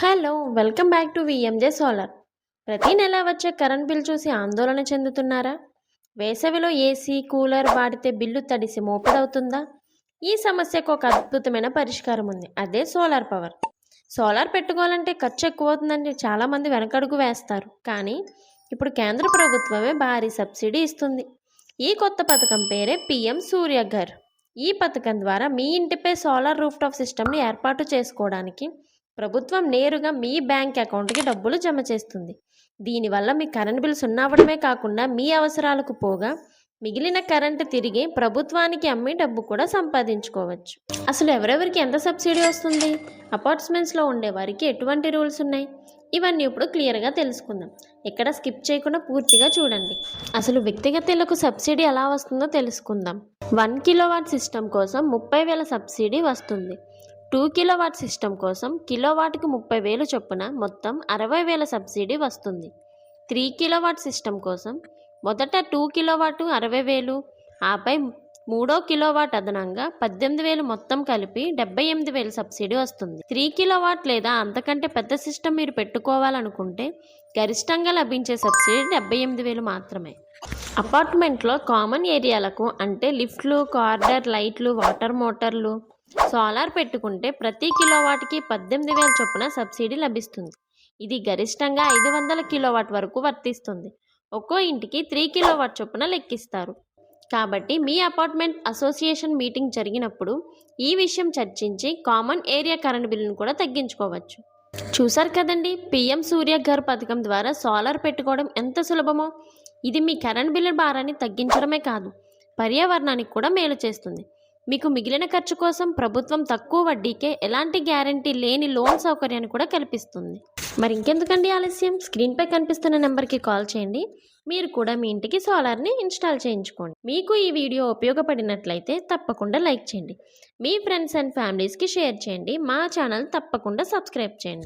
Hello welcome back to VMJ solar ప్రతి నెల వచ్చే కరెంట్ బిల్ చూసి ఆందోళన చెందుతున్నారా? వేసవిలో ఏసీ కూలర్ వాడితే బిల్లు తడిసి మోపెడవుతుందా? ఈ సమస్యకు ఒక అద్భుతమైన పరిష్కారం ఉంది. అదే సోలార్ పవర్. సోలార్ పెట్టుకోవాలంటే ఖర్చు ఎక్కువ అవుతుందని చాలామంది వెనకడుగు వేస్తారు. కానీ ఇప్పుడు కేంద్ర ప్రభుత్వమే భారీ సబ్సిడీ ఇస్తుంది. ఈ కొత్త పథకం పేరే పిఎం సూర్యఘర్ ఈ పథకం ద్వారా మీ ఇంటిపై సోలార్ రూఫ్టాప్ సిస్టమ్ని ఏర్పాటు చేసుకోవడానికి ప్రభుత్వం నేరుగా మీ బ్యాంక్ అకౌంట్కి డబ్బులు జమ చేస్తుంది. దీనివల్ల మీ కరెంట్ బిల్ సున్నా అవ్వడమే కాకుండా మీ అవసరాలకు పోగా మిగిలిన కరెంట్ తిరిగి ప్రభుత్వానికి అమ్మి డబ్బు కూడా సంపాదించుకోవచ్చు. అసలు ఎవరెవరికి ఎంత సబ్సిడీ వస్తుంది? అపార్ట్మెంట్స్లో ఉండే వారికి ఎటువంటి రూల్స్ ఉన్నాయి? ఇవన్నీ ఇప్పుడు క్లియర్గా తెలుసుకుందాం. ఎక్కడ స్కిప్ చేయకుండా పూర్తిగా చూడండి. అసలు వ్యక్తిగత ఇళ్ళకు సబ్సిడీ ఎలా వస్తుందో తెలుసుకుందాం. వన్ కిలోవాట్ సిస్టమ్ కోసం ముప్పై వేల సబ్సిడీ వస్తుంది. టూ కిలోవాట్ సిస్టమ్ కోసం కిలోవాట్కి ముప్పై వేలు చొప్పున మొత్తం అరవై వేల సబ్సిడీ వస్తుంది. త్రీ కిలోవాట్ సిస్టమ్ కోసం మొదట టూ కిలోవాట్ అరవై వేలు ఆపై మూడో కిలోవాట్ అదనంగా పద్దెనిమిది వేలు మొత్తం కలిపి డెబ్బై ఎనిమిది వేలు సబ్సిడీ వస్తుంది. త్రీ కిలోవాట్ లేదా అంతకంటే పెద్ద సిస్టమ్ మీరు పెట్టుకోవాలనుకుంటే గరిష్టంగా లభించే సబ్సిడీ డెబ్బై ఎనిమిది వేలు మాత్రమే. అపార్ట్మెంట్లో కామన్ ఏరియాలకు అంటే లిఫ్ట్లు కార్డర్ లైట్లు వాటర్ మోటార్లు సోలార్ పెట్టుకుంటే ప్రతి కిలోవాట్కి పద్దెనిమిది వేల చొప్పున సబ్సిడీ లభిస్తుంది. ఇది గరిష్టంగా ఐదు వందల కిలోవాట్ వరకు వర్తిస్తుంది. ఒక్కో ఇంటికి త్రీ కిలోవాట్ చొప్పున లెక్కిస్తారు. కాబట్టి మీ అపార్ట్మెంట్ అసోసియేషన్ మీటింగ్ జరిగినప్పుడు ఈ విషయం చర్చించి కామన్ ఏరియా కరెంట్ బిల్లును కూడా తగ్గించుకోవచ్చు. చూసారు కదండి పిఎం సూర్యఘర్ పథకం ద్వారా సోలార్ పెట్టుకోవడం ఎంత సులభమో? ఇది మీ కరెంట్ బిల్లు భారాన్ని తగ్గించడమే కాదు పర్యావరణానికి కూడా మేలు చేస్తుంది. మీకు మిగిలిన ఖర్చు కోసం ప్రభుత్వం తక్కువ వడ్డీకే ఎలాంటి గ్యారంటీ లేని లోన్ సౌకర్యాన్ని కూడా కల్పిస్తుంది. మరి ఇంకెందుకండి ఆలస్యం? స్క్రీన్పై కనిపిస్తున్న నెంబర్కి కాల్ చేయండి. మీరు కూడా మీ ఇంటికి సోలార్ని ఇన్స్టాల్ చేయించుకోండి. మీకు ఈ వీడియో ఉపయోగపడినట్లయితే తప్పకుండా లైక్ చేయండి. మీ ఫ్రెండ్స్ అండ్ ఫ్యామిలీస్కి షేర్ చేయండి. మా ఛానల్ తప్పకుండా సబ్స్క్రైబ్ చేయండి.